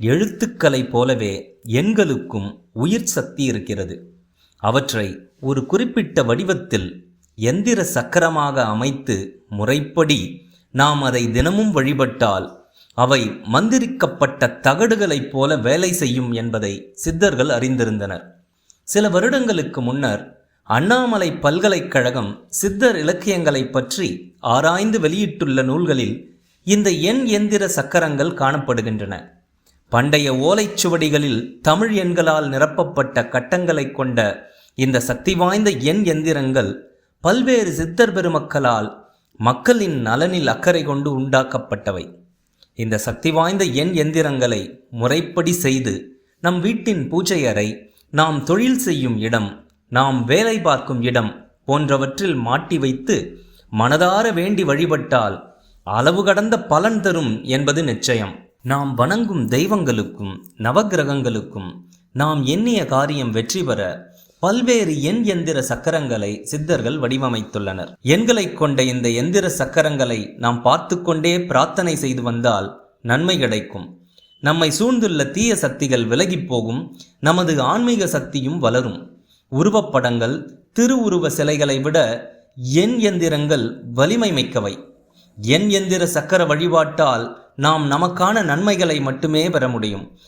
எழுத்துக்களைப் போலவே எண்களுக்கும் உயிர் சக்தி இருக்கிறது. அவற்றை ஒரு குறிப்பிட்ட வடிவத்தில் எந்திர சக்கரமாக அமைத்து முறைப்படி நாம் அதை தினமும் வழிபட்டால் அவை மந்திரிக்கப்பட்ட தகடுகளைப் போல வேலை செய்யும் என்பதை சித்தர்கள் அறிந்திருந்தனர். சில வருடங்களுக்கு முன்னர் அண்ணாமலை பல்கலைக்கழகம் சித்தர் இலக்கியங்களைப் பற்றி ஆராய்ந்து வெளியிட்டுள்ள நூல்களில் இந்த எண் எந்திர சக்கரங்கள் காணப்படுகின்றன. பண்டைய ஓலைச்சுவடிகளில் தமிழ் எண்களால் நிரப்பப்பட்ட கட்டங்களைக் கொண்ட இந்த சக்தி வாய்ந்த எண் எந்திரங்கள் பல்வேறு சித்தர் பெருமக்களால் மக்களின் நலனில் அக்கறை கொண்டு உண்டாக்கப்பட்டவை. இந்த சக்தி வாய்ந்த எண் எந்திரங்களை முறைப்படி செய்து நம் வீட்டின் பூஜை அறை நாம் தொழில் செய்யும் இடம் நாம் வேலை பார்க்கும் இடம் போன்றவற்றில் மாட்டி வைத்து மனதார வேண்டி வழிபட்டால் அளவு கடந்த பலன் தரும் என்பது நிச்சயம். நாம் வணங்கும் தெய்வங்களுக்கும் நவக்கிரகங்களுக்கும் நாம் எண்ணிய காரியம் வெற்றி பெற பல்வேறு எண் எந்திர சக்கரங்களை சித்தர்கள் வடிவமைத்துள்ளனர். எண்களைக் கொண்ட இந்த எந்திர சக்கரங்களை நாம் பார்த்து கொண்டே பிரார்த்தனை செய்து வந்தால் நன்மை கிடைக்கும். நம்மை சூழ்ந்துள்ள தீய சக்திகள் விலகிப் போகும் நமது ஆன்மீக சக்தியும் வளரும். உருவப்படங்கள் திருவுருவ சிலைகளை விட எண் எந்திரங்கள் வலிமை மிக்கவை. எண் எந்திர சக்கர வழிபாட்டால் நாம் நமக்கான நன்மைகளை மட்டுமே பெற முடியும்.